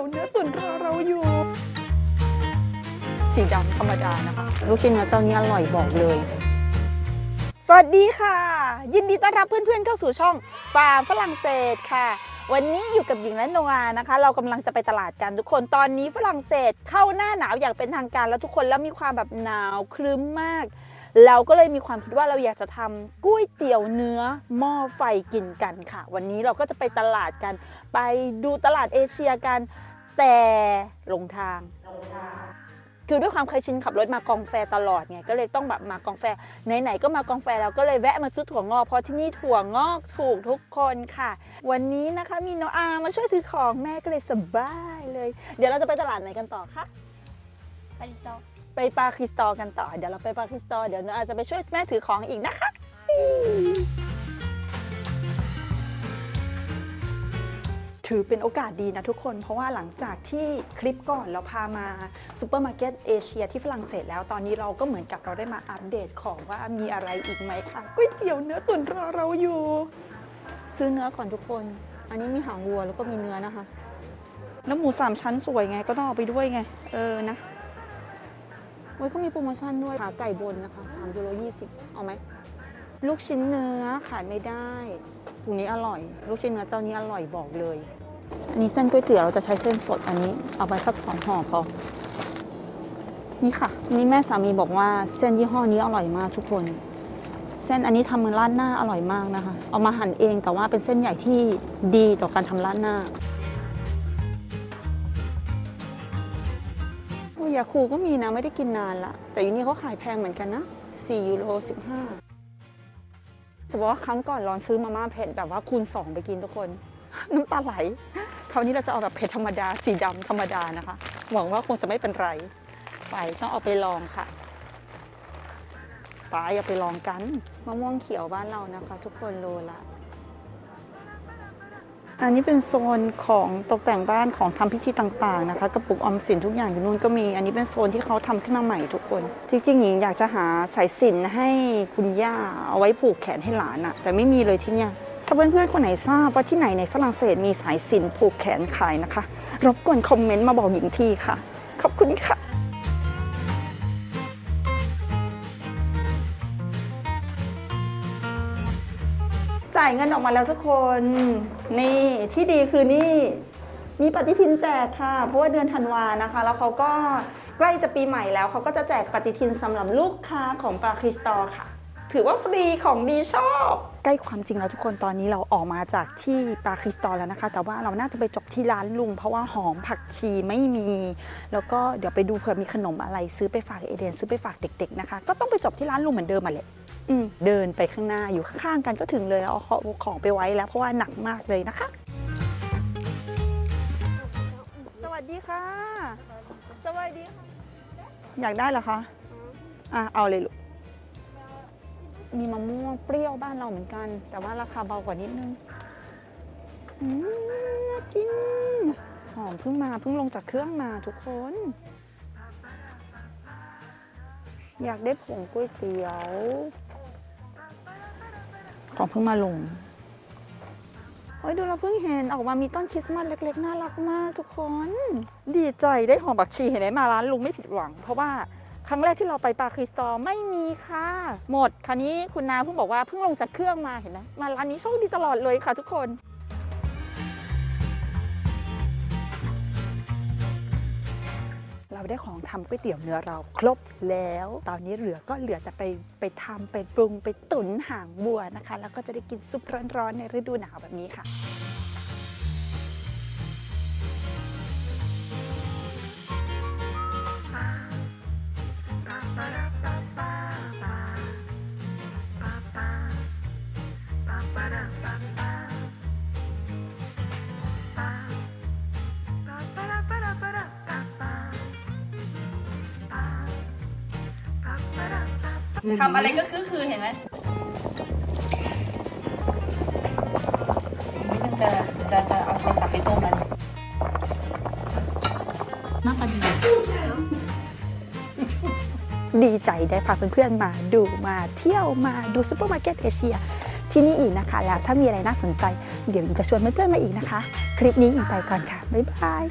ยวเนื้อตุ๋นรอเราอยู่ สีดำธรรมดานะคะ ลูกชิ้นเนื้อเจ้านี้อร่อยบอกเลย สวัสดีค่ะ ยินดีต้อนรับเพื่อนๆเข้าสู่ช่องฟาร์มฝรั่งเศสค่ะ วันนี้อยู่กับหญิงและโนอานะคะ เรากำลังจะไปตลาดกันทุกคนตอนนี้ฝรั่งเศสเข้าหน้าหนาวอย่างเป็นทางการแล้วทุกคนแล้วมีความแบบหนาวครึ้มมากเราก็เลยมีความคิดว่าเราอยากจะทำก๋วยเตี๋ยวเนื้อหม้อไฟกินกันค่ะ วันนี้เราก็จะไปตลาดกัน ไปดูตลาดเอเชียกัน แต่หลงทาง คือด้วยความเคยชินขับรถมากองแฟตลอดไงก็เลยต้องแบบมากองแฟไหนๆก็มากองแฟแล้วก็เลยแวะมาซื้อถั่วงอกเพราะที่นี่ถั่วงอกถูกทุกคนค่ะ วันนี้นะคะมีโนอามาช่วยถือของแม่ก็เลยสบายเลย เดี๋ยวเราจะไปตลาดไหนกันต่อคะไปดิสโตไปปาคริสตอลกันต่อ เดี๋ยวเราไปปาคริสตอลเดี๋ยวโนอาจะไปช่วยแม่ถือของอีกนะคะ ถือเป็นโอกาสดีนะทุกคน เพราะว่าหลังจากที่คลิปก่อนเราพามาซูเปอร์มาร์เก็ตเอเชียที่ฝรั่งเศสแล้วตอนนี้เราก็เหมือนกับเราได้มาอัปเดตของว่ามีอะไรอีกไหมคะก๋วยเตี๋ยวเนื้อตุ๋นรอเราอยู่ ซื้อเนื้อก่อนทุกคน อันนี้มีหางวัวแล้วก็มีเนื้อนะคะ แล้วหมูสามชั้นสวยไงก็ต้องเอาไปด้วยไง เออนะเว้ยเขามีโปรโมชั่นด้วยขาไก่บนนะคะ3ยูโร20เอาไหมลูกชิ้นเนื้อขายไม่ได้ถุงนี้อร่อย ลูกชิ้นเนื้อเจ้านี้อร่อยบอกเลย อันนี้เส้นก๋วยเตี๋ยวเราจะใช้เส้นสดอันนี้เอาไปสักสองห่อพอ นี่ค่ะ นี่แม่สามีบอกว่าเส้นยี่ห้อนี้อร่อยมากทุกคน เส้นอันนี้ทำมือร้าดหน้าอร่อยมากนะคะ เอามาหั่นเองแต่ว่าเป็นเส้นใหญ่ที่ดีต่อการทำร้าดหน้าโอ้ยาคูก็มีนะไม่ได้กินนานละแต่อยู่นี่เขาขายแพงเหมือนกันนะ4ยูโร15จะบอกว่าครั้งก่อนลองซื้อมาม่าเผ็ดแบบว่าคูณ 2 ไปกินทุกคน น้ำตาไหลคราวนี้เราจะเอาแบบเผ็ดธรรมดาสีดำธรรมดานะคะ หวังว่าคงจะไม่เป็นไร ไปต้องเอาไปลองค่ะไปเอาไปลองกันมะม่วงเขียวบ้านเรานะคะ ทุกคนโลละ อันนี้เป็นโซนของตกแต่งบ้านของทำพิธีต่างๆนะคะกระปุกออมสินทุกอย่างอยู่นู่นก็มี อันนี้เป็นโซนที่เขาทำขึ้นมาใหม่ทุกคน จริงๆหญิงอยากจะหาสายสินให้คุณย่าเอาไว้ผูกแขนให้หลานอะแต่ไม่มีเลยที่เนี่ยถ้าเพื่อนๆคนไหนทราบว่าที่ไหนในฝรั่งเศสมีสายสินผูกแขนขายนะคะ รบกวนคอมเมนต์มาบอกหญิงทีค่ะ ขอบคุณค่ะ จ่ายเงินออกมาแล้วทุกคน นี่ที่ดีคือนี่มีปฏิทินแจกค่ะ เพราะว่าเดือนธันวานะคะ แล้วเขาก็ใกล้จะปีใหม่แล้วเขาก็จะแจกปฏิทินสำหรับลูกค้าของปาคริสตอลค่ะ ถือว่าฟรีของดีชอบ ใกล้ความจริงแล้วทุกคนตอนนี้เราออกมาจากที่ปาคริสตอลแล้วนะคะ แต่ว่าเราน่าจะไปจบที่ร้านลุง เพราะว่าหอมผักชีไม่มี แล้วก็เดี๋ยวไปดูเผื่อมีขนมอะไรซื้อไปฝากเอเดนซื้อไปฝากเด็ก ๆนะคะ ก็ต้องไปจบที่ร้านลุงเหมือนเดิมมาแหละ เดินไปข้างหน้าอยู่ข้างๆกันก็ถึงเลยเอาของไปไว้แล้วเพราะว่าหนักมากเลยนะคะ สวัสดีค่ะ สวัสดีค่ะ อยากได้เหรอคะอะเอาเลยลูกมีมะม่วงเปรี้ยวบ้านเราเหมือนกัน แต่ว่าราคาเบากว่านิดนึงอืมน่ากินหอมเพิ่งมาเพิ่งลงจากเครื่องมาทุกคน อยากได้ผงก๋วยเตี๋ยว ของเพิ่งมาลงโอ้ยดูเราเพิ่งเห็นออกมามีต้นคริสต์มาสเล็ก ๆ น่ารักมากทุกคน ดีใจได้หอมบักชีเห็นไหมมาร้านลุงไม่ผิดหวัง เพราะว่าครั้งแรกที่เราไปปาคริสตอลไม่มีค่ะ หมด คราวนี้คุณนาเพิ่งบอกว่าเพิ่งลงจากเครื่องมาเห็นไหมมาร้านนี้โชคดีตลอดเลยค่ะทุกคน เราได้ของทำก๋วยเตี๋ยวเนื้อเราครบแล้ว ตอนนี้เหลือก็เหลือแต่ไปไปทำไปปรุงไปตุ๋นหางบัวนะคะ แล้วก็จะได้กินซุปร้อนๆในฤดูหนาวแบบนี้ค่ะ ทำอะไรก็คือคือเห็นไหมนิดนึงจะจะจะเอาโทรศัพท์ไปต้มมันหน้าตาดีดีใจได้พาเพื่อนๆมาดูมาเที่ยวมาดูซูเปอร์มาร์เก็ตเอเชียที่นี่อีกนะคะ แล้วถ้ามีอะไรน่าสนใจ เดี๋ยวหญิงจะชวนเพื่อนๆมาอีกนะคะ คลิปนี้หญิงไปก่อนค่ะ บ๊ายบาย